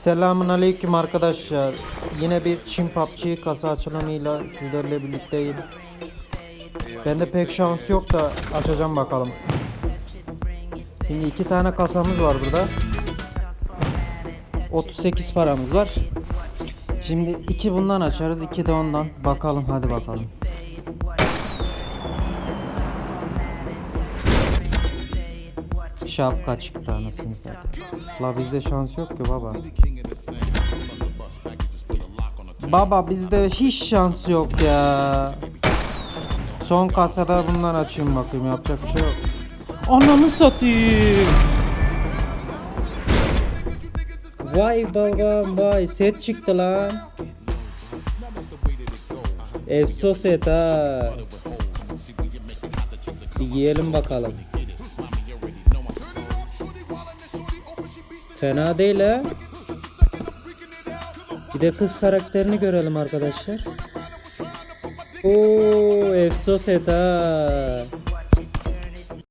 Selamun aleyküm arkadaşlar. Yine bir Çin PUBG kasa açılımıyla sizlerle birlikteyim. Bende pek şans yok da açacağım bakalım. Şimdi iki tane kasamız var burada. 38 paramız var. Şimdi iki bundan açarız, iki de ondan. Bakalım hadi bakalım. Şapka çıktı anasını satayım. La bizde şans yok ki baba. Baba bizde hiç şans yok ya. Son kasada bundan açayım bakayım yapacak bir şey yok. Ananı satayım. Vay babam vay set çıktı lan. Efso set ha. Giyelim bakalım. Fena değil ha. Bir de kız karakterini görelim arkadaşlar. Oo, Efso set ha.